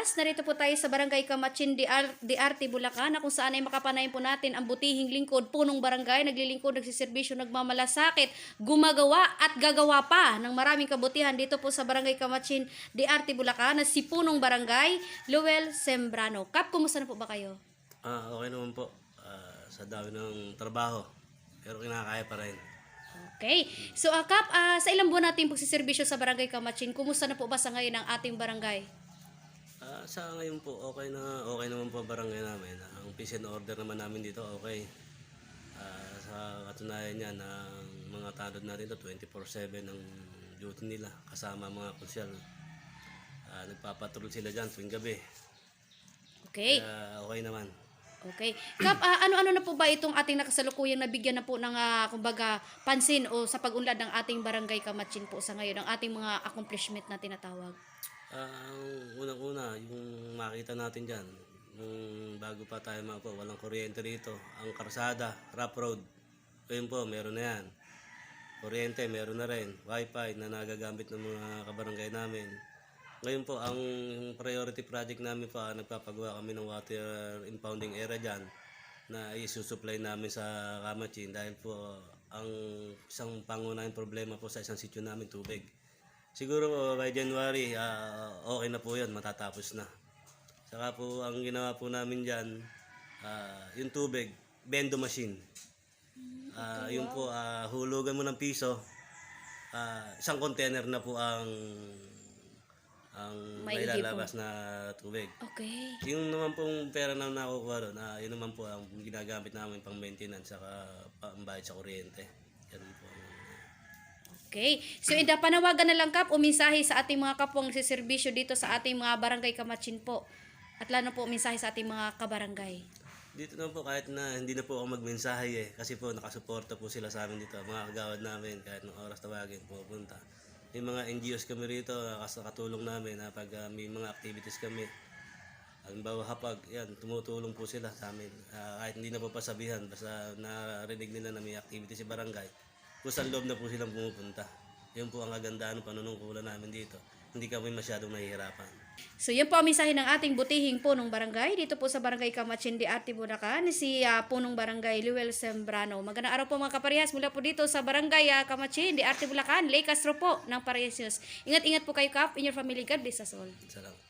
kaparehas, narito po tayo sa Barangay Kamachin de, Ar- de Arte, Bulacan, na kung saan ay makapanayin po natin ang butihing lingkod, punong barangay, naglilingkod, nagsiservisyo, nagmamalasakit, gumagawa at gagawa pa ng maraming kabutihan dito po sa Barangay Kamachin de Arte, Bulacan, na si punong barangay, Luel Sembrano. Kap, kumusta na po ba kayo? Ah, okay naman po. Ah, sa dami ng trabaho. Pero kinakaya pa rin. Okay. So, uh, Kap, ah, sa ilang buwan natin pagsiservisyo sa Barangay Kamachin, kumusta na po ba sa ngayon ang ating barangay? Sa ngayon po, okay na okay naman po ang barangay namin. Ang peace and order naman namin dito, okay. Ah, sa katunayan niya, ng mga tanod natin ito, 24-7 ang duty nila, kasama mga konsyal. Ah, nagpapatrol sila dyan tuwing gabi. Okay. Kaya okay naman. Okay. Kap, ah, ano-ano na po ba itong ating nakasalukuyang nabigyan na po ng, ah, kumbaga, pansin o sa pag-unlad ng ating barangay Kamachin po sa ngayon, ang ating mga accomplishment na tinatawag? Ah, ang unang-una, yung makita natin dyan, nung bago pa tayo mga po, walang kuryente rito. Ang karsada, rough road, ayun po, meron na yan. Kuryente, meron na rin. Wi-Fi na nagagamit ng mga kabarangay namin. Ngayon po, ang priority project namin pa, nagpapagawa kami ng water impounding area dyan na isusupply namin sa Kamachin dahil po ang isang pangunahing problema po sa isang sityo namin tubig. Siguro po by January, ah, okay na po yun, matatapos na. Saka po ang ginawa po namin dyan, ah, yung tubig, bendo machine. Ah, yun po, ah, hulugan mo ng piso, ah, isang container na po ang ang May may lalabas na tubig. Okay. Yung naman pong pera na nakukuha doon, ah, yun naman po ang ginagamit namin pang maintenance saka pambayad sa kuryente. Ganun po. Okay. So, ida panawagan na lang, Kap, o mensahe sa ating mga kapwang nagsiservisyo dito sa ating mga barangay Kamachin po. At lalo po, mensahe sa ating mga kabarangay. Dito na po kahit na hindi na po ako magmensahe eh kasi po nakasuporta po sila sa amin dito mga kagawad namin kahit ng oras tawagin pupunta. May mga NGOs kami rito nakatulong namin na pag ah, may mga activities kami. Halimbawa hapag, yan, tumutulong po sila sa amin. Ah, kahit hindi na po pasabihan, basta narinig nila na may activity si barangay, kusang loob na po silang pumupunta. Yun po ang kagandahan ng panunungkulan namin dito. Hindi kami masyadong nahihirapan. So, yan po ang mensahe ng ating butihing punong barangay. Dito po sa barangay Kamachin de Arte, Bulacan, si ah, punong barangay Luel Sembrano. Magandang araw po mga kaparehas mula po dito sa barangay ah, Kamachin de Arte, Bulacan. Lake Castro po ng Parehas News. Ingat-ingat po kayo, Kap, in your family. God bless us all. Salamat.